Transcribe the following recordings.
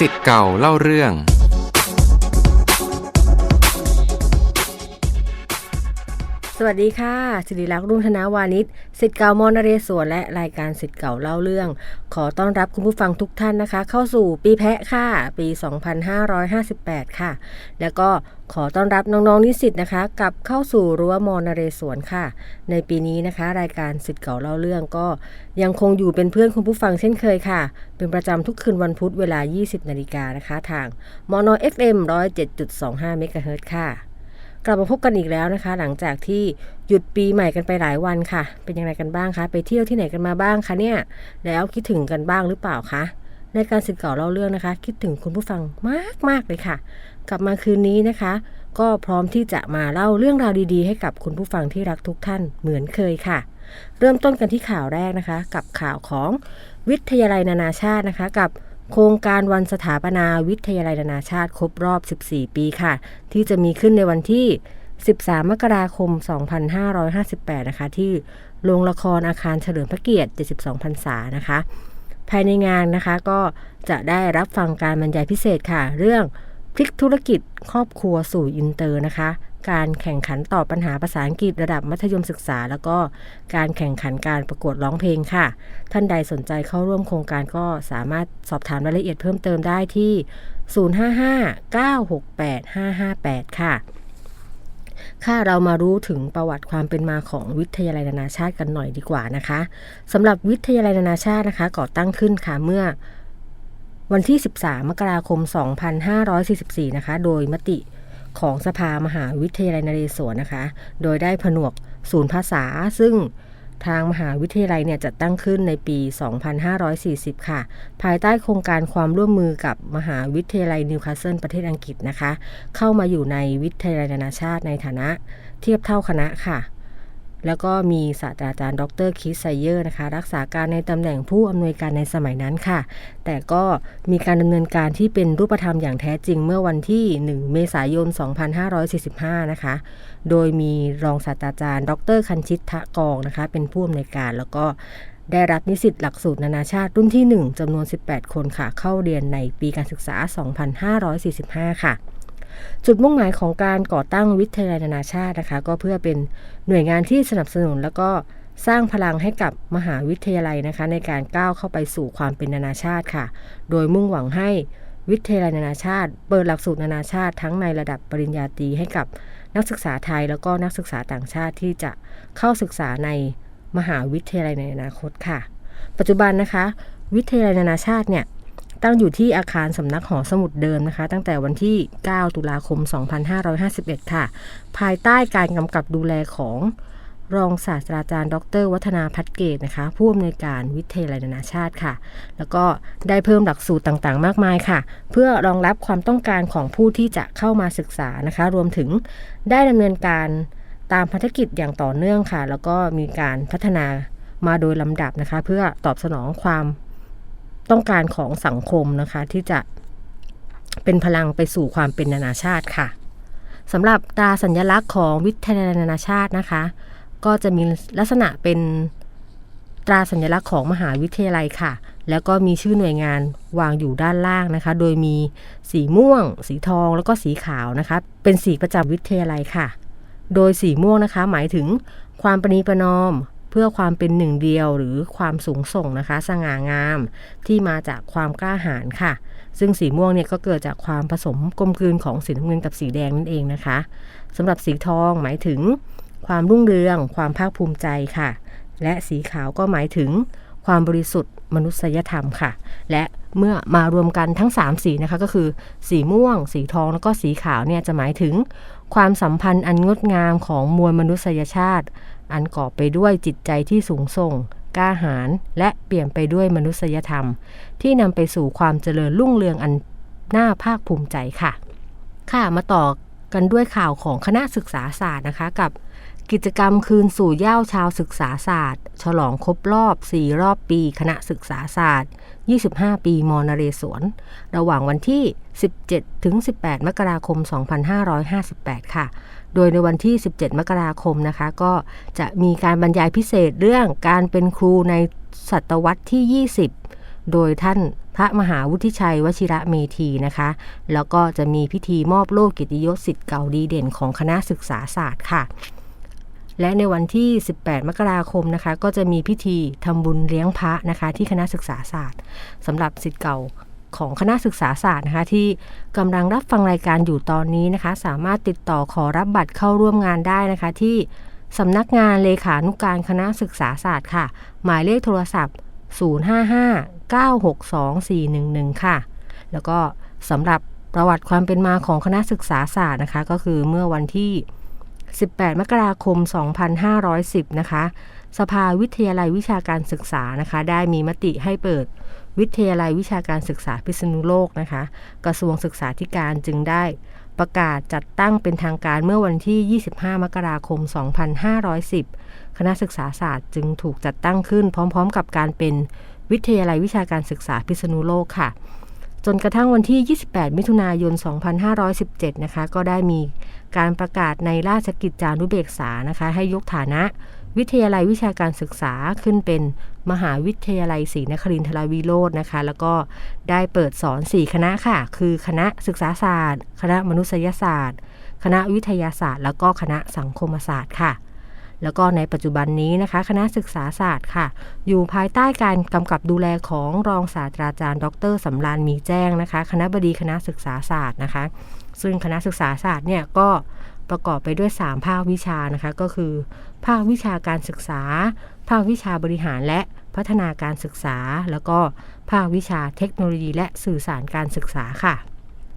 สิทธิ์เก่าเล่าเรื่อง สวัสดีค่ะสิริลักษณ์รุ่งธนาวานิช สิทธิ์เก่ามอนเรศวรและรายการสิทธิ์เก่าเล่าเรื่อง ขอต้อนรับคุณผู้ฟังทุกท่านนะคะ เข้าสู่ปีแพะค่ะ ปี 2558 ค่ะ แล้วก็ขอต้อนรับน้องๆนิสิตนะคะกลับเข้าสู่รั้วมอนเรศวรค่ะ ในปีนี้นะคะ รายการสิทธิ์เก่าเล่าเรื่องก็ยังคงอยู่เป็นเพื่อนคุณผู้ฟังเช่นเคยค่ะ เป็นประจำทุกคืนวันพุธเวลา 20 นาฬิกานะคะ ทางมอน FM 107.25เมกะเฮิรตซ์ค่ะ กลับมาพบกันอีกแล้วนะคะ หลังจากที่หยุดปีใหม่กันไปหลายวันค่ะ เป็นยังไงกันบ้างคะไปเที่ยวที่ไหนกันมาบ้างคะเนี่ย แล้วคิดถึงกันบ้างหรือเปล่าคะในการสิทธิ์เก่าเล่าเรื่องนะคะ คิดถึงคุณผู้ฟังมากมากเลยค่ะ กลับมาคืนนี้นะคะ ก็พร้อมที่จะมาเล่าเรื่องราวดีๆ ให้กับคุณผู้ฟังที่รักทุกท่านเหมือนเคยค่ะ เริ่มต้นกันที่ข่าวแรกนะคะ กับข่าวของวิทยาลัยนานาชาตินะคะ กับ โครงการวันสถาปนาวิทยาลัยนานาชาติครบรอบ 14 ปีค่ะ ที่จะมีขึ้นในวันที่ 13 มกราคม 2558 นะคะ ที่โรงละครอาคารเฉลิมพระเกียรติ 72 พรรษานะคะ ภายในงานนะคะก็จะได้รับฟังการบรรยายพิเศษค่ะ เรื่องพลิกธุรกิจครอบครัวสู่อินเตอร์นะคะ การแข่งขันตอบปัญหาภาษาอังกฤษระดับมัธยมศึกษา แล้วก็การแข่งขันการประกวดร้องเพลงค่ะ ท่านใดสนใจเข้าร่วมโครงการก็สามารถสอบถามรายละเอียดเพิ่มเติมได้ที่ 055-968-558 ค่ะค่ะเรามารู้ถึงประวัติความเป็นมาของวิทยาลัยนานาชาติกันหน่อยดีกว่านะคะสำหรับวิทยาลัยนานาชาตินะคะก่อตั้งขึ้นค่ะเมื่อวันที่ 13 มกราคม 2544 นะคะ โดยมติ ของสภามหาวิทยาลัยนเรศวรนะคะ โดยได้ผนวกศูนย์ภาษา ซึ่งทางมหาวิทยาลัยเนี่ยจัดตั้งขึ้นในปี 2540 ค่ะ ภายใต้โครงการความร่วมมือกับมหาวิทยาลัยนิวคาสเซิลประเทศอังกฤษนะคะ เข้ามาอยู่ในวิทยาลัยนานาชาติในฐานะเทียบเท่าคณะค่ะ แล้วก็มีศาสตราจารย์ ดรคิสไซเยอร์นะคะ รักษาการในตำแหน่งผู้อำนวยการในสมัยนั้นค่ะ แต่ก็มีการดำเนินการที่เป็นรูปธรรมอย่างแท้จริงเมื่อวันที่ 1 เมษายน 2545 นะคะ โดยมีรองศาสตราจารย์ ดรคันชิตทะกองนะคะ เป็นผู้อำนวยการแล้วก็ได้รับนิสิตหลักสูตรนานาชาติรุ่นที่ 1จำนวน 18 คนค่ะ เข้าเรียนในปีการศึกษา 2545 ค่ะ จุดมุ่งหมายของการก่อตั้งวิทยาลัยนานาชาตินะคะ ก็เพื่อเป็นหน่วยงานที่สนับสนุนแล้วก็สร้างพลังให้กับมหาวิทยาลัยนะคะ ในการก้าวเข้าไปสู่ความเป็นนานาชาติค่ะ โดยมุ่งหวังให้วิทยาลัยนานาชาติ เปิดหลักสูตรนานาชาติทั้งในระดับปริญญาตรีให้กับนักศึกษาไทยแล้วก็นักศึกษาต่างชาติที่จะเข้าศึกษาในมหาวิทยาลัยในอนาคตค่ะ ปัจจุบันนะคะ วิทยาลัยนานาชาติเนี่ย ตั้งอยู่ที่อาคารสำนักหอสมุดเดิมนะคะ ตั้งแต่วันที่ 9 ตุลาคม 2551 ค่ะ ภายใต้การกำกับดูแลของรองศาสตราจารย์ ดร วัฒนาพัฒเกตนะคะ ผู้อำนวยการวิทยาลัยนานาชาติค่ะ แล้วก็ได้เพิ่มหลักสูตรต่างๆ มากมายค่ะ เพื่อรองรับความต้องการของผู้ที่จะเข้ามาศึกษานะคะ รวมถึงได้ดำเนินการตามภารกิจอย่างต่อเนื่องค่ะ แล้วก็มีการพัฒนามาโดยลำดับนะคะ เพื่อตอบสนองความ ต้องการของสังคมนะคะ ที่จะเป็นพลังไปสู่ความเป็นนานาชาติค่ะสำหรับตราสัญลักษณ์ของวิทยาลัยนานาชาตินะคะ ก็จะมีลักษณะเป็นตราสัญลักษณ์ของมหาวิทยาลัยค่ะ แล้วก็มีชื่อหน่วยงานวางอยู่ด้านล่างนะคะ โดยมีสีม่วง สีทองแล้วก็สีขาวนะคะ เป็นสีประจำวิทยาลัยค่ะ โดยสีม่วงนะคะ หมายถึงความประนีประนอม เพื่อความเป็นหนึ่งเดียวหรือความสูงส่งนะคะ สง่างามที่มาจากความกล้าหาญค่ะ ซึ่งสีม่วงเนี่ยก็เกิดจากความผสมกลมกลืนของสีน้ำเงินกับสีแดงนั่นเองนะคะสำหรับสีทองหมายถึง ความรุ่งเรือง ความภาคภูมิใจค่ะ และสีขาวก็หมายถึง ความบริสุทธิ์มนุษยธรรมค่ะ และเมื่อมารวมกันทั้ง 3 สีนะคะก็คือ สีม่วง สีทองแล้วก็สีขาวเนี่ยจะหมายถึง ความสัมพันธ์อันงดงามของมวลมนุษยชาติ อันก่อไปด้วยจิตใจที่สูงส่งกล้าหาญและเปลี่ยนไปด้วยมนุษยธรรม ที่นำไปสู่ความเจริญรุ่งเรืองอันน่าภาคภูมิใจค่ะ ค่ะมาต่อกันด้วยข่าวของคณะศึกษาศาสตร์นะคะกับกิจกรรมคืนสู่เย้าชาวศึกษาศาสตร์ ฉลองครบรอบ 4 รอบปี คณะศึกษาศาสตร์ 25 ปีมอนเรศวร ระหว่างวันที่ 17 ถึง 18 มกราคม 2558 ค่ะ โดยในวันที่ 17 มกราคมนะคะ ก็จะมีการบรรยายพิเศษเรื่องการเป็นครูในศตวรรษที่ 20 โดยท่านพระมหาวุฒิชัยวชิระเมธีนะคะ แล้วก็จะมีพิธีมอบโล่เกียรติยศสิทธิ์เก่าดีเด่นของคณะศึกษาศาสตร์ค่ะ และในวันที่ 18 มกราคมนะคะ ก็จะมีพิธีทำบุญเลี้ยงพระนะคะ ที่คณะศึกษาศาสตร์สำหรับสิทธิ์เก่า ของคณะศึกษาศาสตร์นะคะที่กำลังรับฟังรายการอยู่ตอนนี้นะคะ สามารถติดต่อขอรับบัตรเข้าร่วมงานได้นะคะ ที่สำนักงานเลขานุการคณะศึกษาศาสตร์ค่ะ หมายเลขโทรศัพท์ 055-962-411 ค่ะ แล้วก็สำหรับประวัติความเป็นมาของคณะศึกษาศาสตร์นะคะ ก็คือเมื่อวันที่ 18 มกราคม 2510 นะคะ สภาวิทยาลัยวิชาการศึกษานะคะ ได้มีมติให้เปิด วิทยาลัยวิชาการศึกษาพิษณุโลกนะคะ กระทรวงศึกษาธิการจึงได้ประกาศจัดตั้งเป็นทางการเมื่อวันที่ 25 มกราคม 2510 คณะศึกษาศาสตร์จึงถูกจัดตั้งขึ้นพร้อมๆ กับการเป็นวิทยาลัยวิชาการศึกษาพิษณุโลกค่ะ จนกระทั่งวันที่ 28 มิถุนายน 2517 นะคะ ก็ได้มีการประกาศในราชกิจจานุเบกษานะคะ ให้ยกฐานะ วิทยาลัยวิชาการศึกษาขึ้นเป็นมหาวิทยาลัยศรีนครินทราวิโรจน์นะคะ แล้วก็ได้เปิดสอน 4 คณะค่ะ คือคณะศึกษาศาสตร์ คณะมนุษยศาสตร์ คณะวิทยาศาสตร์ แล้วก็คณะสังคมศาสตร์ค่ะ แล้วก็ในปัจจุบันนี้นะคะ คณะศึกษาศาสตร์ค่ะ อยู่ภายใต้การกำกับดูแลของรองศาสตราจารย์ ดรสำรานมีแจ้งนะคะ คณะบดีคณะศึกษาศาสตร์นะคะ ซึ่งคณะศึกษาศาสตร์เนี่ยก็ ประกอบไปด้วย 3 ภาควิชานะคะก็คือ ภาควิชาการศึกษา ภาควิชาบริหารและพัฒนาการศึกษา แล้วก็ภาควิชาเทคโนโลยีและสื่อสารการศึกษาค่ะ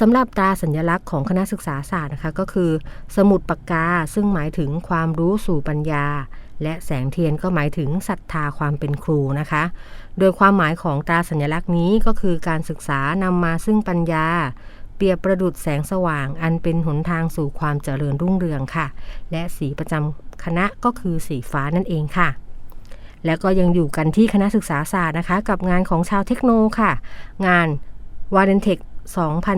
สำหรับตราสัญลักษณ์ของคณะศึกษาศาสตร์นะคะก็คือ สมุดปากกาซึ่งหมายถึงความรู้สู่ปัญญา และแสงเทียนก็หมายถึงศรัทธาความเป็นครูนะคะ โดยความหมายของตราสัญลักษณ์นี้ก็คือการศึกษานำมาซึ่งปัญญา เปรียบประดุดแสงสว่างอันเป็นหนทางสู่ความเจริญรุ่งเรืองค่ะ และสีประจำคณะก็คือสีฟ้านั่นเองค่ะ แล้วก็ยังอยู่กันที่คณะศึกษาศาสตร์นะคะ กับงานของชาวเทคโนค่ะ งานวาเดนเทค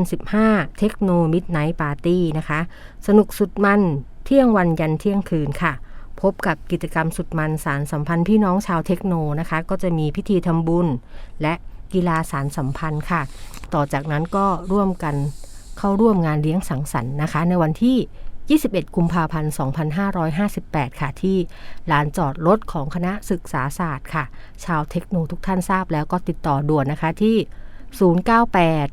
2015 เทคโนมิดไนท์ปาร์ตี้นะคะ สนุกสุดมันเที่ยงวันยันเที่ยงคืนค่ะ พบกับกิจกรรมสุดมันสารสัมพันธ์พี่น้องชาวเทคโนนะคะ ก็จะมีพิธีทำบุญ และ กีฬาสารสัมพันธ์ค่ะ ต่อจากนั้นก็ร่วมกันเข้าร่วมงานเลี้ยงสังสรรค์นะคะ ในวันที่ 21 กุมภาพันธ์ 2558 ค่ะ ที่ลานจอดรถของคณะศึกษาศาสตร์ค่ะ ชาวเทคโนทุกท่านทราบแล้วก็ติดต่อด่วนนะคะที่ 098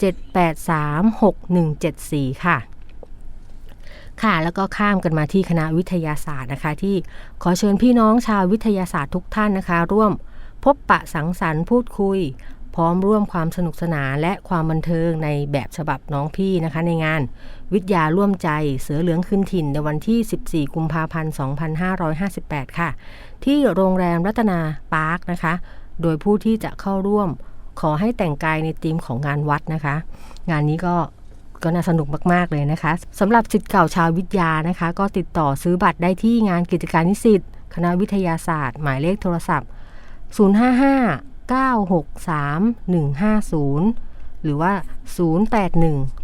7836174 ค่ะค่ะแล้วก็ข้ามกันมาที่คณะวิทยาศาสตร์นะคะ ที่ขอเชิญพี่น้องชาววิทยาศาสตร์ทุกท่านนะคะ ร่วม พบปะสังสรรค์พูดคุย พร้อมร่วมความสนุกสนานและความบันเทิงในแบบฉบับน้องพี่นะคะ ในงาน วิทยาร่วมใจเสือเหลืองขึ้นถิ่นในวันที่ 14 กุมภาพันธ์ 2558 ค่ะ ที่โรงแรมรัตนาปาร์คนะคะ โดยผู้ที่จะเข้าร่วมขอให้แต่งกายในธีมของงานวัดนะคะ งานนี้ก็ก็น่าสนุกมาก ๆ เลยนะคะสำหรับสิทธิ์เก่าชาววิทยานะคะ ก็ติดต่อซื้อบัตรได้ที่งานกิจการนิสิตคณะวิทยาศาสตร์ หมายเลขโทรศัพท์ 055 963 150 หรือว่า 081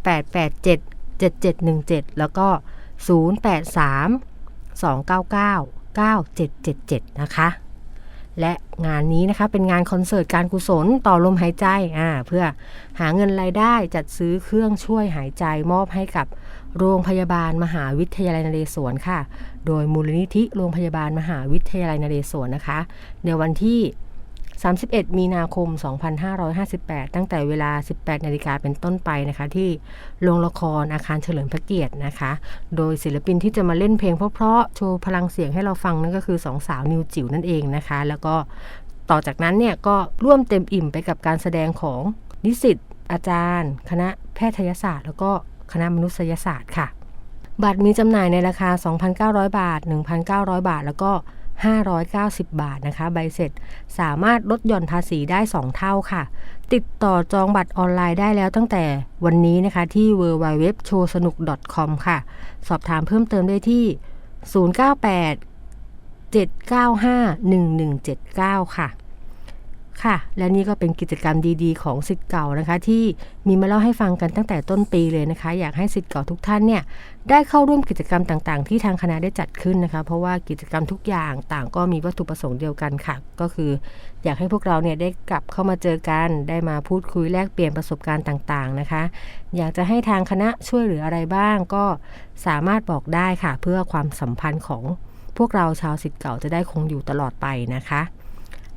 887 7717 แล้วก็ 083 299 9777 นะคะ และงานนี้นะคะเป็นงานคอนเสิร์ตการกุศลต่อลมหายใจอ่าเพื่อหาเงินรายได้จัดซื้อเครื่องช่วยหายใจมอบให้กับโรงพยาบาลมหาวิทยาลัยนเรศวรค่ะ โดยมูลนิธิโรงพยาบาลมหาวิทยาลัยนเรศวรนะคะ ในวันที่ 31 มีนาคม 2558 ตั้งแต่เวลา 18 นาฬิกาเป็นต้นไปนะคะ ที่โรงละครอาคารเฉลิมพระเกียรตินะคะ โดยศิลปินที่จะมาเล่นเพลงเพราะๆโชว์พลังเสียงให้เราฟังนั่นก็คือสองสาวนิวจิ๋วนั่นเองนะคะ แล้วก็ต่อจากนั้นเนี่ยก็ร่วมเต็มอิ่มไปกับการแสดงของนิสิตอาจารย์ คณะแพทยศาสตร์ แล้วก็คณะมนุษยศาสตร์ค่ะ บัตรมีจำหน่ายในราคา 2,900 บาท 1,900 บาท แล้วก็ 590 บาทนะคะ ใบเสร็จสามารถลดหย่อนภาษีได้ 2 เท่าค่ะ ติดต่อจองบัตรออนไลน์ได้แล้วตั้งแต่วันนี้นะคะที่ www โชสนุก .com ค่ะ สอบถามเพิ่มเติมได้ที่ 098 795 1179 ค่ะ ค่ะ และนี่ก็เป็นกิจกรรมดีๆ ของสิทธิ์เก่านะคะ ที่มีมาเล่าให้ฟังกันตั้งแต่ต้นปีเลยนะคะ อยากให้สิทธิ์เก่าทุกท่านเนี่ยได้เข้าร่วมกิจกรรมต่างๆ ที่ทางคณะได้จัดขึ้นนะคะ เพราะว่ากิจกรรมทุกอย่างต่างก็มีวัตถุประสงค์เดียวกันค่ะ ก็คือ อยากให้พวกเราเนี่ยได้กลับเข้ามาเจอกัน ได้มาพูดคุยแลกเปลี่ยนประสบการณ์ต่างๆนะคะ อยากจะให้ทางคณะช่วยเหลืออะไรบ้างก็สามารถบอกได้ค่ะ เพื่อความสัมพันธ์ของพวกเราชาวสิทธิ์เก่าจะได้คงอยู่ตลอดไปนะคะ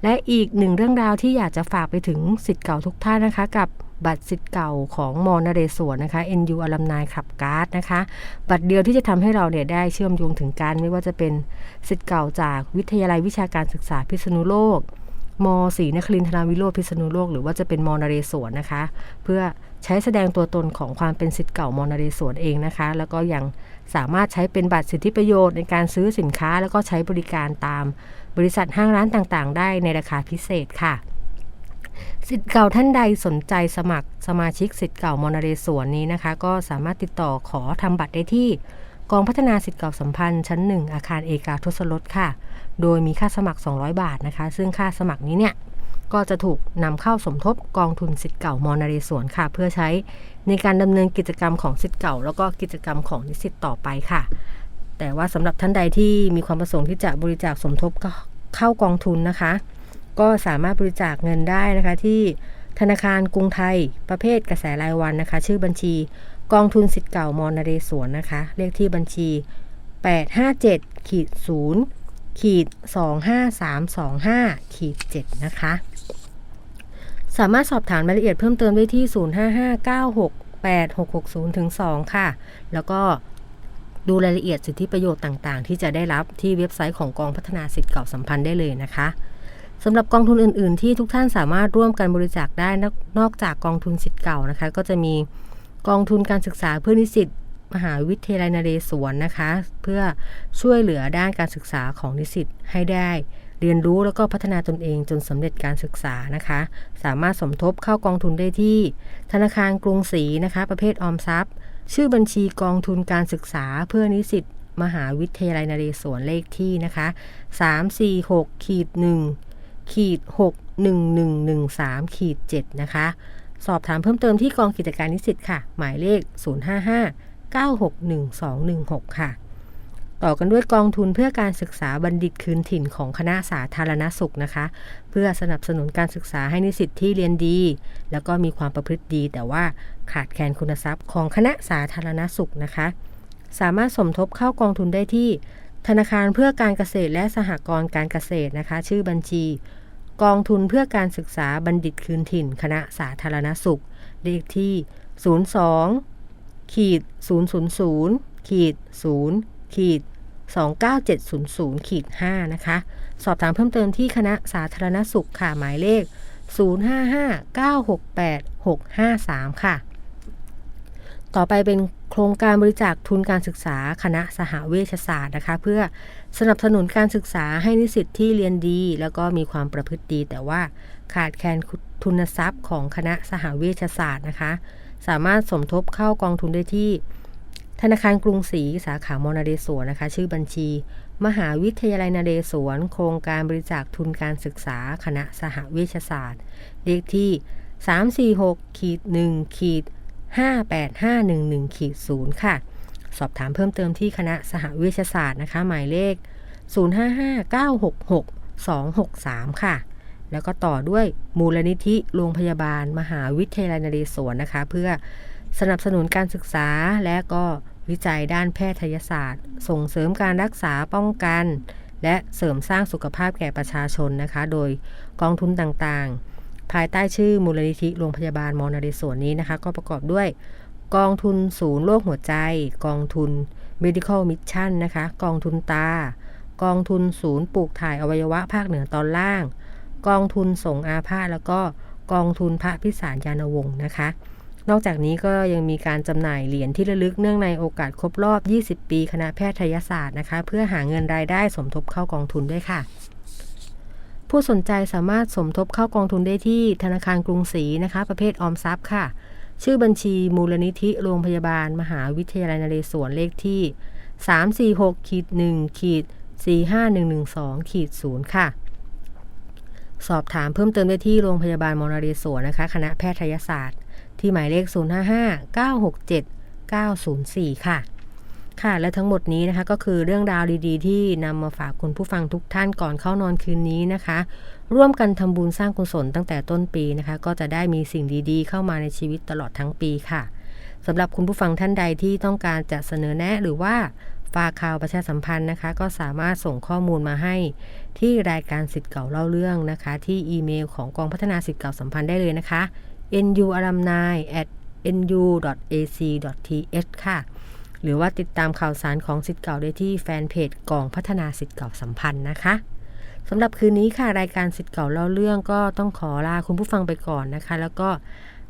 และอีกหนึ่งเรื่องราวที่อยากจะฝากไปถึงสิทธิ์เก่าทุกท่านนะคะ กับบัตรสิทธิ์เก่าของมอนเรศวรนะคะ NU อลัมนายขับการ์ดนะคะ บัตรเดียวที่จะทำให้เราเนี่ยได้เชื่อมโยงถึงกันไม่ว่าจะเป็นสิทธิ์เก่าจากวิทยาลัยวิชาการศึกษาพิษณุโลกมศรีนครินทราวิโรธพิษณุโลกหรือว่าจะเป็นมอนเรศวรนะคะ เพื่อใช้แสดงตัวตนของความเป็นสิทธิ์เก่ามอนเรศวรเองนะคะ แล้วก็ยัง สามารถใช้เป็นบัตรสิทธิประโยชน์ในการซื้อสินค้า แล้วก็ใช้บริการตามบริษัทห้างร้านต่างๆ ได้ในราคาพิเศษค่ะสิทธิ์เก่าท่านใดสนใจสมัครสมาชิกสิทธิ์เก่ามอนเรศวรนี้นะคะ ก็สามารถติดต่อขอทำบัตรได้ที่กองพัฒนาสิทธิ์เก่าสัมพันธ์ชั้น 1 อาคารเอกาทศรถค่ะ โดยมีค่าสมัคร 200 บาทนะคะ ซึ่งค่าสมัครนี้เนี่ย ก็จะถูกนำเข้าสมทบกองทุนสิทธิ์เก่ามอนเรศวรค่ะ เพื่อใช้ในการดำเนินกิจกรรมของสิทธิ์เก่า แล้วก็กิจกรรมของนิสิตต่อไปค่ะ แต่ว่าสำหรับท่านใดที่มีความประสงค์ที่จะบริจาคสมทบก็เข้ากองทุนนะคะ ก็สามารถบริจาคเงินได้นะคะที่ธนาคารกรุงไทย ประเภทกระแสรายวันนะคะ ชื่อบัญชีกองทุนสิทธิ์เก่ามอนเรศวรนะคะ เลขที่บัญชี 857ขีด0ขีด25325ขีด7นะคะ สามารถสอบถามรายละเอียดเพิ่มเติมได้ที่ 055968660ถึง2ค่ะ แล้วก็ดูรายละเอียดสิทธิประโยชน์ต่างๆ ที่จะได้รับที่เว็บไซต์ของกองพัฒนาสิทธิเก่าสัมพันธ์ได้เลยนะคะสำหรับกองทุนอื่น ๆ ที่ทุกท่านสามารถร่วมกันบริจาคได้นอกจากกองทุนสิทธิเก่านะคะ ก็จะมีกองทุนการศึกษาเพื่อนิสิตมหาวิทยาลัยนเรศวรนะคะ เพื่อช่วยเหลือด้านการศึกษาของนิสิตให้ได้ เรียนรู้แล้วก็พัฒนาตนเองจนสำเร็จการศึกษานะคะ สามารถสมทบเข้ากองทุนได้ที่ ธนาคารกรุงศรีนะคะ ประเภทออมทรัพย์ ชื่อบัญชีกองทุนการศึกษาเพื่อนิสิตมหาวิทยาลัยนเรศวรเลขที่นะคะ 346ขีด1ขีด61113ขีด7นะคะ สอบถามเพิ่มเติมที่กองกิจการนิสิตค่ะ หมายเลข 055 961 216ค่ะ ต่อกันด้วยกองทุนเพื่อการศึกษาบัณฑิตคืนถิ่นของคณะสาธารณสุขนะคะ เพื่อสนับสนุนการศึกษาให้นิสิตที่เรียนดี แล้วก็มีความประพฤติดี แต่ว่าขาดแคลนคุณทรัพย์ของคณะสาธารณสุขนะคะ สามารถสมทบเข้ากองทุนได้ที่ ธนาคารเพื่อการเกษตรและสหกรณ์การเกษตรนะคะ ชื่อบัญชี กองทุนเพื่อการศึกษาบัณฑิตคืนถิ่น คณะสาธารณสุขเลขที่ 02ขีด000ขีด0 ขีด29700ขีด5นะคะ สอบถามเพิ่มเติมที่คณะสาธารณสุขค่ะหมายเลข 055-968-653 ค่ะ ต่อไปเป็นโครงการบริจาคทุนการศึกษาคณะสหเวชศาสตร์นะคะ เพื่อสนับสนุนการศึกษาให้นิสิตที่เรียนดี แล้วก็มีความประพฤติดี แต่ว่าขาดแคลนทุนทรัพย์ของคณะสหเวชศาสตร์นะคะ สามารถสมทบเข้ากองทุนได้ที่ ธนาคารกรุงศรีสาขามอนเรศวรนะคะ ชื่อบัญชี มหาวิทยาลัยนเรศวร โครงการบริจาคทุนการศึกษาคณะสหเวชศาสตร์ เลขที่ 346ขีด1ขีด58511ขีด0ค่ะ สอบถามเพิ่มเติมที่คณะสหเวชศาสตร์นะคะ หมายเลข 0559662263 ค่ะ แล้วก็ต่อด้วยมูลนิธิโรงพยาบาล มหาวิทยาลัยนเรศวรนะคะ เพื่อ สนับสนุนการศึกษาและก็วิจัยด้านแพทยศาสตร์ ส่งเสริมการรักษาป้องกัน และเสริมสร้างสุขภาพแก่ประชาชนนะคะ โดยกองทุนต่างๆ ภายใต้ชื่อมูลนิธิโรงพยาบาลมอนเรศวรนี้นะคะ ก็ประกอบด้วย กองทุนศูนย์โรคหัวใจ กองทุน medical mission นะคะ กองทุนตา กองทุนศูนย์ปลูกถ่ายอวัยวะภาคเหนือตอนล่าง กองทุนส่งอาพาธแล้วก็กองทุนพระพิสารยานวงศ์นะคะ นอกจากนี้ก็ยังมีการจำหน่ายเหรียญที่ระลึกเนื่องในโอกาสครบรอบ 20 ปีคณะแพทยศาสตร์นะคะ เพื่อหาเงินรายได้สมทบเข้ากองทุนด้วยค่ะผู้สนใจสามารถสมทบเข้ากองทุนได้ที่ธนาคารกรุงศรีนะคะ ประเภทออมทรัพย์ค่ะ ชื่อบัญชีมูลนิธิโรงพยาบาล มหาวิทยาลัยนเรศวรเลขที่ 346ขีด1ขีด45112ขีด0ค่ะ สอบถามเพิ่มเติมได้ที่โรงพยาบาลมอนาเรศวรนะคะ คณะแพทยศาสตร์ ที่หมายเลข 055-967-904 ค่ะ ค่ะ และทั้งหมดนี้นะคะก็คือเรื่องราวดีๆ ที่นำมาฝากคุณผู้ฟังทุกท่านก่อนเข้านอนคืนนี้นะคะ ร่วมกันทำบุญสร้างกุศลตั้งแต่ต้นปีนะคะ ก็จะได้มีสิ่งดีๆ เข้ามาในชีวิตตลอดทั้งปีค่ะสำหรับคุณผู้ฟังท่านใดที่ต้องการจะเสนอแนะหรือว่าฝากข่าวประชาสัมพันธ์นะคะ ก็สามารถส่งข้อมูลมาให้ที่รายการสิทธิ์เก่าเล่าเรื่องนะคะ ที่อีเมลของกองพัฒนาสิทธิ์เก่าสัมพันธ์ได้เลยนะคะ nu alumni at nu ac th ค่ะ หรือว่าติดตามข่าวสารของสิทธิ์เก่าได้ที่แฟนเพจกองพัฒนาสิทธิ์เก่าสัมพันธ์นะคะสำหรับคืนนี้ค่ะ รายการสิทธิ์เก่าเล่าเรื่องก็ต้องขอลาคุณผู้ฟังไปก่อนนะคะ แล้วก็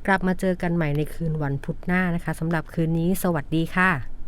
กลับมาเจอกันใหม่ในคืนวันพุธหน้านะคะสำหรับคืนนี้ สวัสดีค่ะ